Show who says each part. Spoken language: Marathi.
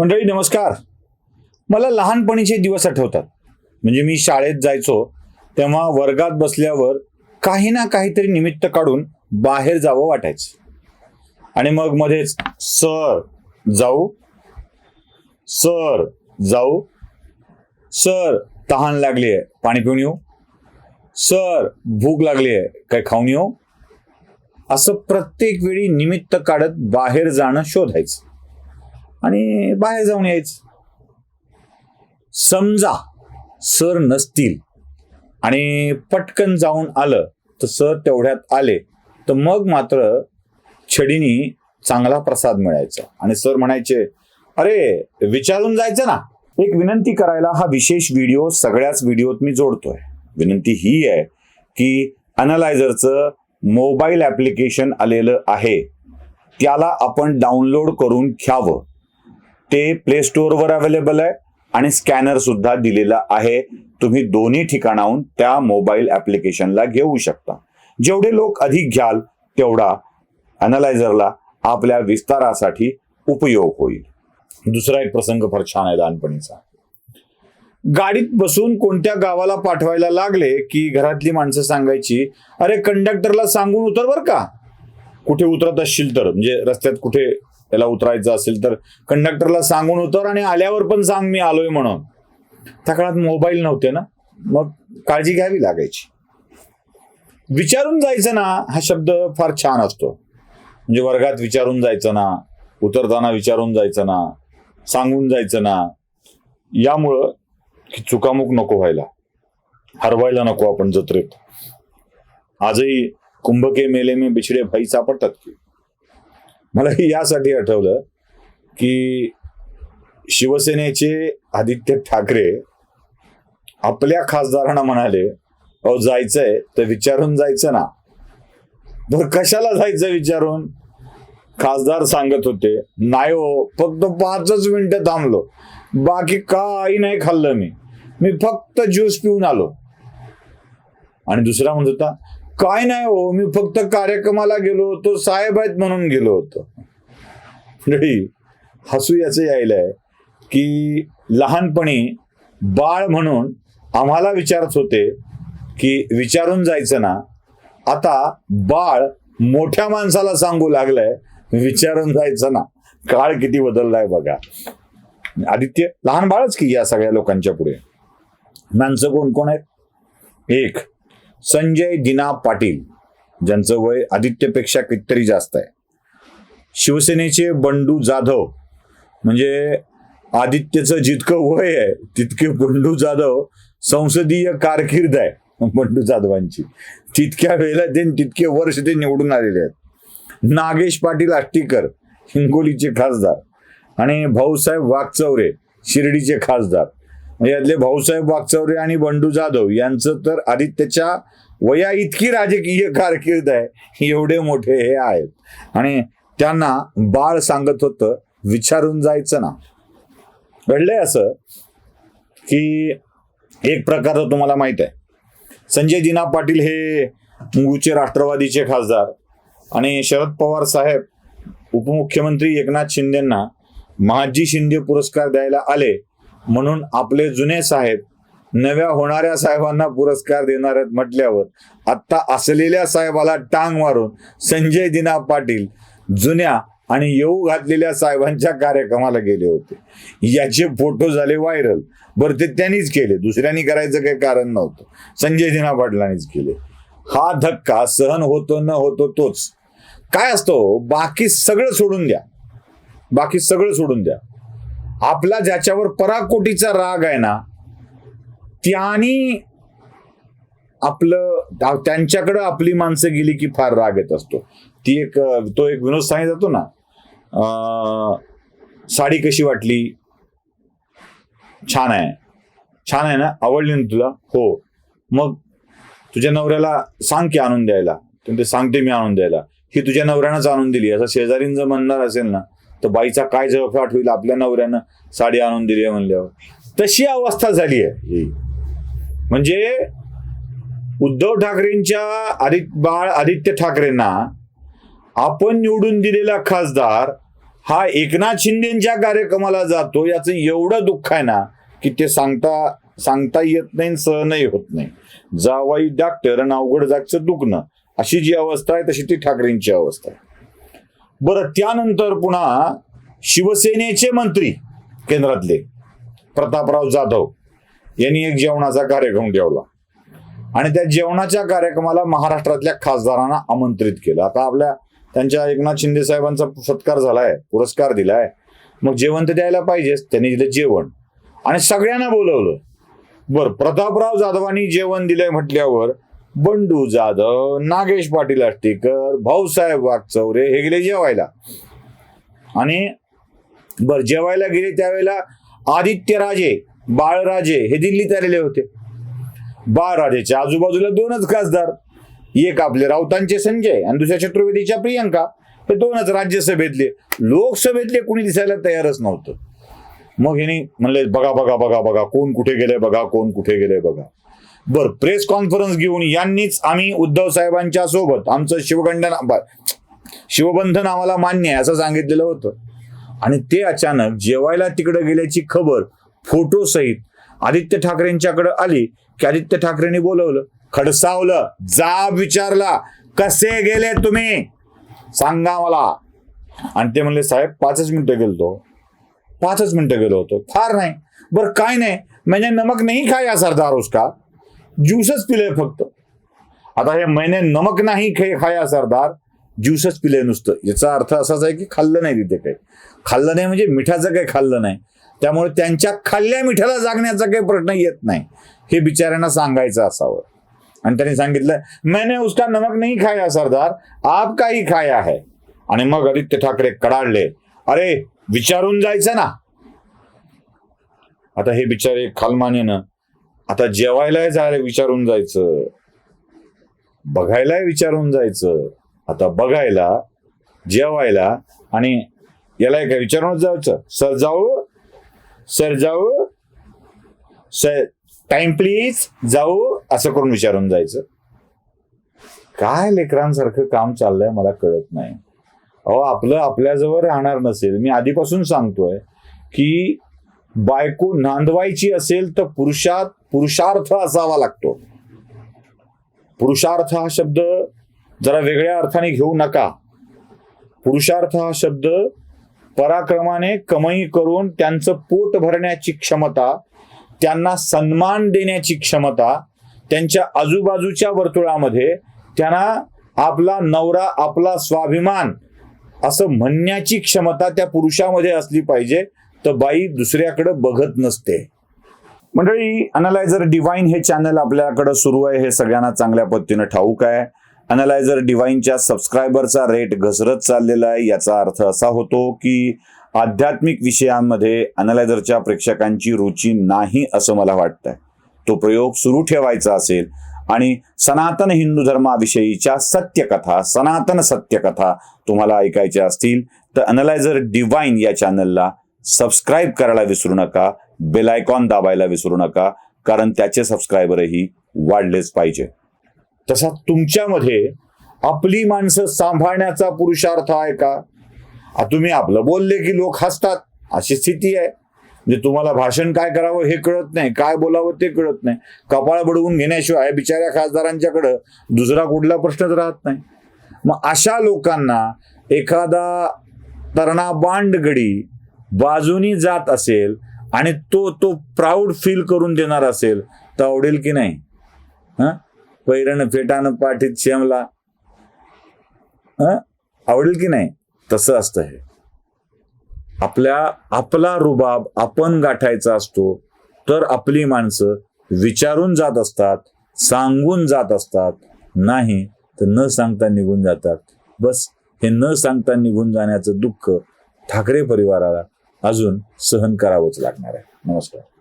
Speaker 1: मंडळी नमस्कार. मला लहानपणीचे दिवस आठवतात. म्हणजे मी शाळेत जायचो तेव्हा वर्गात बसल्यावर काही ना काहीतरी निमित्त काढून बाहेर जावं वाटायचं. आणि मग मध्येच सर जाऊ. सर जाऊ. सर तहान लागली आहे पाणी पिऊन येऊ. सर भूक लागली आहे काय खाऊन येऊ? असं प्रत्येक वेळी निमित्त काढत बाहेर जाणं शोधायचं. आणि बाहेर जाऊन यायचं. समजा सर नसतील आणि पटकन जाऊन आलं तर सर तेवढ्यात आले तर मग मात्र छडीनी चांगला प्रसाद मिळायचा. आणि सर म्हणायचे अरे विचारून जायचं ना. एक विनंती करायला हा विशेष व्हिडिओ सगळ्याच व्हिडिओत मी जोडतोय. विनंती ही आहे की अनालायझरचं मोबाईल ॲप्लिकेशन आलेलं आहे. त्याला आपण डाउनलोड करून घ्यावं. ते प्ले स्टोअरवर अवेलेबल आहे आणि स्कॅनर सुद्धा दिलेला आहे. तुम्ही दोन्ही ठिकाणाहून त्या मोबाईल ॲप्लिकेशनला घेऊ शकता. जेवढे लोक अधिक घ्याल तेवढा अनालायझरला आपल्या विस्तारासाठी उपयोग होईल. दुसरा एक प्रसंग फार छान आहे लहानपणीचा. गाडीत बसून कोणत्या गावाला पाठवायला लागले की घरातली माणसं सांगायची अरे कंडक्टरला सांगून उतर बर का? कुठे उतरत असशील तर म्हणजे रस्त्यात कुठे त्याला उतरायचं असेल तर कंडक्टरला सांगून उतर आणि आल्यावर पण सांग मी आलोय म्हणून. त्या काळात मोबाईल नव्हते ना मग काळजी घ्यावी लागायची. विचारून जायचं ना हा शब्द फार छान असतो. म्हणजे वर्गात विचारून जायचं ना उतरताना विचारून जायचं ना सांगून जायचं ना यामुळं की चुकामुक नको व्हायला. हरवायला नको आपण जत्रेत. आजही कुंभके मेले में बिछडे भाई सापडतात की? मला यासाठी आठवलं की शिवसेनेचे आदित्य ठाकरे आपल्या खासदारांना म्हणाले अहो जायचंय तर विचारून जायचं ना. तर कशाला जायचं विचारून? खासदार सांगत होते नाही हो फक्त पाचच मिनिटं थांबलो. बाकी काही नाही खाल्लं मी. मी फक्त ज्यूस पिऊन आलो. आणि दुसरा म्हणत होता काय नाही हो मी फक्त कार्यक्रमाला गेलो होतो साहेब आहेत म्हणून गेलो होतो. मंडळी हसू याचं यायलंय की लहानपणी बाळ म्हणून आम्हाला विचारत होते की विचारून जायचं ना आता बाळ मोठ्या माणसाला सांगू लागलंय विचारून जायचं ना. काळ किती बदललाय बघा. आदित्य लहान बाळच की या सगळ्या लोकांच्या पुढे? माणसं कोण कोण आहेत? एक. संजय दिना पाटील ज्यांचं वय आदित्यपेक्षा कितीतरी जास्त आहे. शिवसेनेचे बंडू जाधव म्हणजे आदित्यचं जितकं वय आहे तितके बंडू जाधव संसदीय कारकीर्द आहे बंडू जाधवांची. तितक्या वेळेला ते तितके वर्ष ते निवडून आलेले आहेत. नागेश पाटील आष्टीकर हिंगोलीचे खासदार. आणि भाऊसाहेब वाघचौरे शिर्डीचे खासदार. यातले भाऊसाहेब वागचौरे आणि बंडू जाधव यांचं तर आदित्यच्या वया इतकी राजकीय कारकीर्द आहे एवढे मोठे हे आहेत. आणि त्यांना बाळ सांगत होतं विचारून जायचं ना. घडलंय असं की एक प्रकारचं तुम्हाला माहीत आहे. संजय दिना पाटील हे मूळचे राष्ट्रवादीचे खासदार आणि शरद पवार साहेब उपमुख्यमंत्री एकनाथ शिंदेंना महाजी शिंदे पुरस्कार द्यायला आले. म्हणून आपले जुने साहेब नव्या होणाऱ्या साहेबांना पुरस्कार देणार आहेत म्हटल्यावर आत्ता असलेल्या साहेबाला टांग मारून संजय दिना पाटील जुन्या आणि येऊ घातलेल्या साहेबांच्या कार्यक्रमाला गेले होते. याचे फोटो झाले व्हायरल. बरं ते त्यांनीच केले. दुसऱ्यांनी करायचं काही कारण नव्हतं. संजय दिना पाटलांनीच केले. हा धक्का सहन होतो न होतो तोच. काय असतो बाकी सगळं सोडून द्या. बाकी सगळं सोडून द्या. आपला ज्याच्यावर पराकोटीचा राग आहे ना त्यानी आपलं त्यांच्याकडं आपली माणसं गेली की फार राग येत असतो. ती एक तो एक विनोद सांगितला जातो ना साडी कशी वाटली? छान आहे. छान आहे ना? आवडली ना तुला? हो. मग तुझ्या नवऱ्याला सांग की आणून द्यायला. तुम्ही ते सांगते मी आणून द्यायला. ही तुझ्या नवऱ्यानंच आणून दिली. असं शेजारींचं म्हणणार असेल ना तर बाईचा काय जळफाट होईल आपल्या नवऱ्यानं साडी आणून दिली आहे म्हणल्यावर. तशी अवस्था झाली आहे. म्हणजे उद्धव ठाकरेंच्या आदित्य बाळ आदित्य ठाकरेंना आपण निवडून दिलेला खासदार हा एकनाथ शिंदेच्या कार्यक्रमाला जातो याचं एवढं दुःख आहे ना की ते सांगता सांगता येत नाही सहनही होत नाही. जावाई डॉक्टर आणि अवघड जागचं दुखणं अशी जी अवस्था आहे तशी ती ठाकरेंची अवस्था आहे. बरं त्यानंतर पुन्हा शिवसेनेचे मंत्री केंद्रातले प्रतापराव जाधव यांनी एक जेवणाचा कार्यक्रम ठेवला. आणि त्या जेवणाच्या कार्यक्रमाला महाराष्ट्रातल्या खासदारांना आमंत्रित केलं. आता आपल्या त्यांच्या एकनाथ शिंदे साहेबांचा सत्कार झालाय पुरस्कार दिलाय. मग जेवण तर द्यायला पाहिजेच त्यांनी दिलं जेवण. आणि सगळ्यांना बोलवलं. बर प्रतापराव जाधवांनी जेवण दिलंय म्हटल्यावर बंडू जाधव नागेश पाटील आष्टीकर भाऊसाहेब वाघचौरे हे गेले जेवायला. आणि बर जेवायला गेले त्यावेळेला आदित्य राजे बाळराजे हे दिल्लीत आलेले होते. बाळराजेच्या आजूबाजूला दोनच खासदार एक आपले राऊतांचे संजय आणि दुसऱ्या चतुर्वेदीच्या प्रियंका. हे दोनच राज्यसभेतले लोकसभेतले कुणी दिसायला तयारच नव्हतं. मग हिने म्हणले बघा बघा बघा बघा कोण कुठे गेले बघा कोण कुठे गेले बघा. बर प्रेस कॉन्फरन्स घेऊन यांनीच आम्ही उद्धव साहेबांच्या सोबत आमचं शिवगंडन शिवबंधन आम्हाला मान्य आहे असं सांगितलेलं होतं. आणि ते अचानक जेवायला तिकडे गेल्याची खबर फोटो सहित आदित्य ठाकरेंच्याकडे आली की आदित्य ठाकरेंनी बोलवलं खडसावलं जाब विचारला कसे गेले तुम्ही? सांगा मला. आणि ते म्हणले साहेब पाचच मिनिटं गेलतो. पाचच मिनिटं गेलो होतो. फार नाही. बरं काय नाही. म्हणजे नमक नाही खाया सरदार उसका. ज्यूसच पिले फक्त. आता हे महिने नमक नाही खे खाया सरदार ज्यूसच पिले नुसतं. याचा अर्थ असाच आहे की खाल्लं नाही तिथे काही. खाल्लं नाही म्हणजे मिठाचं काही खाल्लं नाही. त्यामुळे त्यांच्या खाल्ल्या मिठाला जागण्याचा काही प्रश्न येत नाही. हे बिचाऱ्यांना सांगायचं असावं. आणि त्यांनी सांगितलं मैंने उसका नमक नाही खाया सरदार आप काही खाया है? आणि मग आदित्य ठाकरे कडाडले अरे विचारून जायचं ना. आता हे बिचारे खालमानेनं आता जेवायला जा विचारून जायचं. बघायला विचारून जायचं. आता बघायला जेवायला आणि याला एक विचारूनच जायचं. सर जाऊ सर जाऊ सर टाइम प्लीज जाऊ असं करून विचारून जायचं. काय लेकरांसारखं काम चाललंय मला कळत नाही. अहो आपलं आपल्याजवळ राहणार नसेल. मी आधीपासून सांगतोय की बायको नांदवायची असेल तर पुरुषात पुरुषार्थ असावा लागतो. पुरुषार्थ हा शब्द जरा वेगळ्या अर्थाने घेऊ नका. पुरुषार्थ हा शब्द पराक्रमाने कमाई करून त्यांचं पोट भरण्याची क्षमता त्यांना सन्मान देण्याची क्षमता त्यांच्या आजूबाजूच्या वर्तुळामध्ये त्यांना आपला नवरा आपला स्वाभिमान असं म्हणण्याची क्षमता त्या पुरुषामध्ये असली पाहिजे. तर बाई दुसऱ्याकडं बघत नसते. मंडळी अनालायझर डिवाइन हे चॅनल आपल्याकडं सुरू आहे हे सगळ्यांना चांगल्या पद्धतीनं ठाऊक आहे. अनालायझर डिवाइनच्या सबस्क्रायबरचा रेट घसरत चाललेला आहे याचा अर्थ असा होतो की आध्यात्मिक विषयांमध्ये अनालायझरच्या प्रेक्षकांची रुची नाही असं मला वाटतंय. तो प्रयोग सुरू ठेवायचा असेल आणि सनातन हिंदू धर्माविषयीच्या सत्यकथा सनातन सत्यकथा तुम्हाला ऐकायच्या असतील तर अनलायझर डिवाइन या चॅनलला सबस्क्राईब करायला विसरू नका. बेल आयकॉन दाबायला विसरू नका. कारण त्याचे सबस्क्रायबरही वाढलेच पाहिजे. तसा तुमच्यामध्ये आपली माणसं सांभाळण्याचा पुरुषार्थ आहे का? तुम्ही आपलं बोलले की लोक हसतात. अशी स्थिती आहे. म्हणजे तुम्हाला भाषण काय करावं हे कळत नाही. काय बोलावं ते कळत नाही. कपाळ बडवून घेण्याशिवाय बिचाऱ्या खासदारांच्याकडं दुसरा कुठला प्रश्नच राहत नाही. मग अशा लोकांना एखादा तरणा बांडगडी बाजूनी जात असेल आणि तो तो प्राऊड फील करून देणार असेल तर आवडेल की नाही? हा? पैरण फेटानं पाठीत शेमला. आवडेल की नाही? तसं असतं हे. आपल्या आपला रुबाब आपण गाठायचा असतो तर आपली माणसं विचारून जात असतात सांगून जात असतात. नाही तर न सांगता निघून जातात. बस हे न सांगता निघून जाण्याचं दुःख ठाकरे परिवाराला अजून सहन करावंच लागणार आहे. नमस्कार.